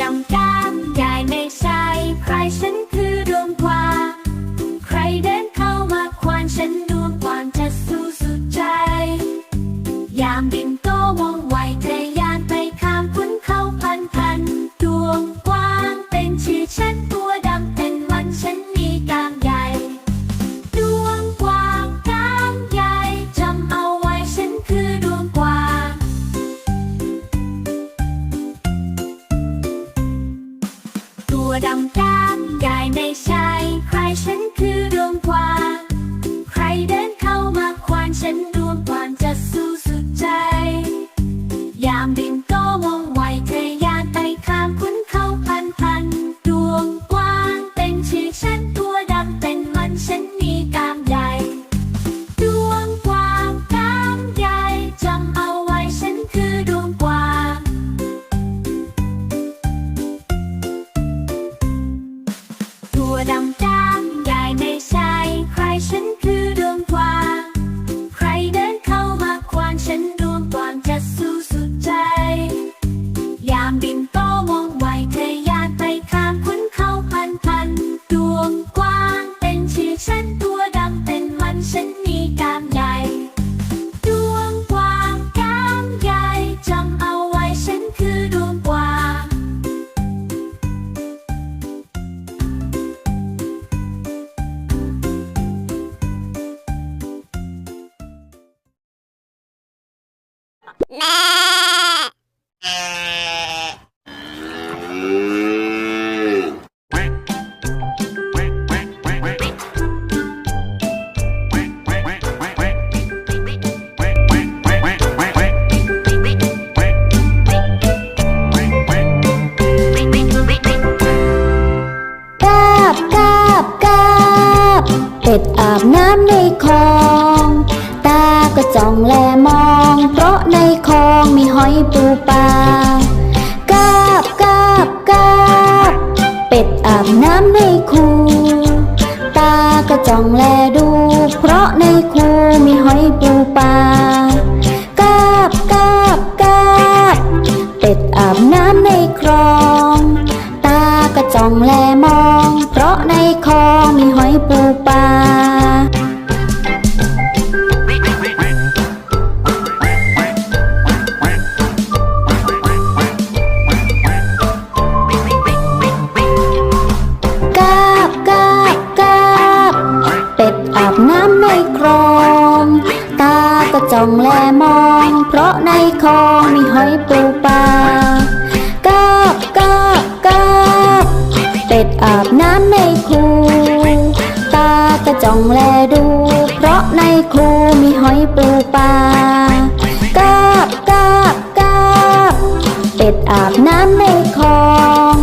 ดำกามยายไม่ใช่ใครฉัน อาบน้ำ องแลมอง เพราะในคลองมีหอยปูปลากาบกาบกาบเป็ดอาบน้ำในคูตาก็จ้องแลดู เพราะในคูมีหอยปูปลากาบกาบกาบเป็ดอาบน้ำในคลอง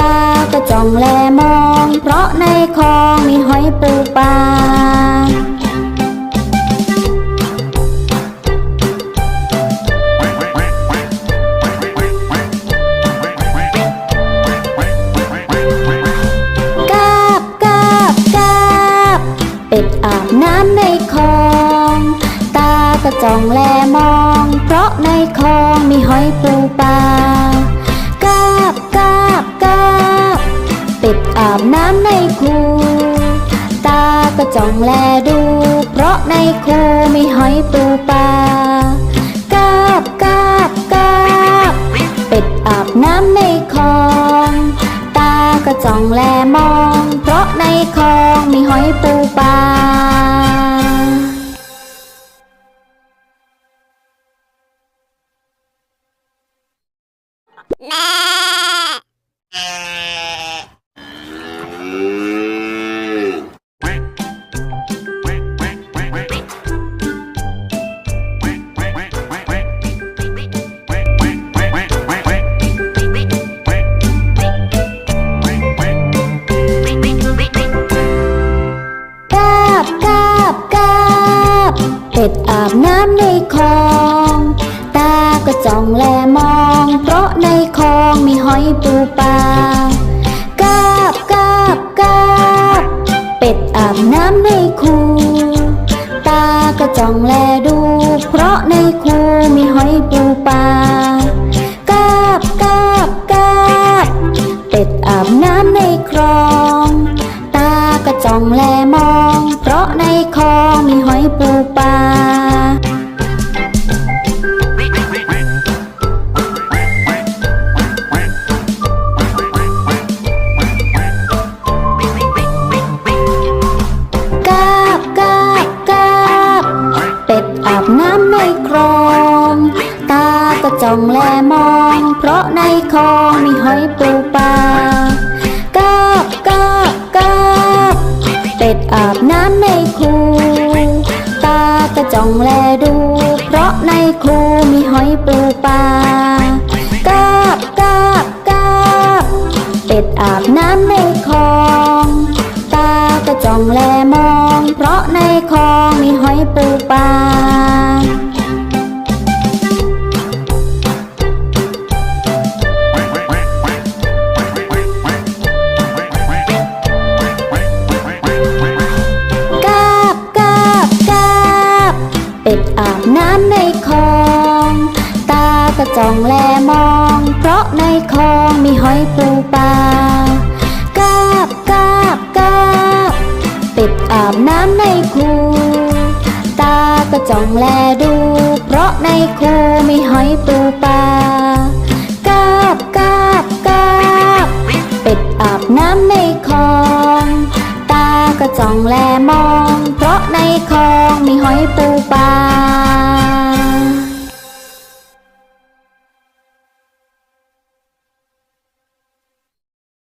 ตาก็จ้องแลมอง เพราะในคลองมีหอยปูปลา จ้องแลมอง เพราะในคลองมีหอยปูปลากาบกาบกาบเป็ดอาบน้ำในคูตาก็จ้องแลดู เพราะในคูมีหอยปูปลากาบกาบกาบเป็ดอาบน้ำในคลอง ตาก็จ้องแลมอง เพราะในคลองมีหอยปูปลา จ้องแลมอง เพราะในคลองมีหอยปูปลากาบกาบกาบเป็ดอาบน้ำในคูตาก็จ้องแลดู เพราะในคูมีหอยปูปลา ในคลองมีหอยปูปลากาบกาบกาบเป็ดอาบน้ำในคูตาก็จ้องแลดู เพราะในคูมีหอยปูปลากาบกาบกาบเป็ดอาบน้ำในคลองตาก็จ้องแลมอง เพราะในคลองมีหอยปูปลา จ้องแลมอง เพราะในคลองมีหอยปูปลากาบกาบกาบเป็ดอาบน้ำในคูตาก็จ้องแลดู เพราะในคูมีหอยปูปลา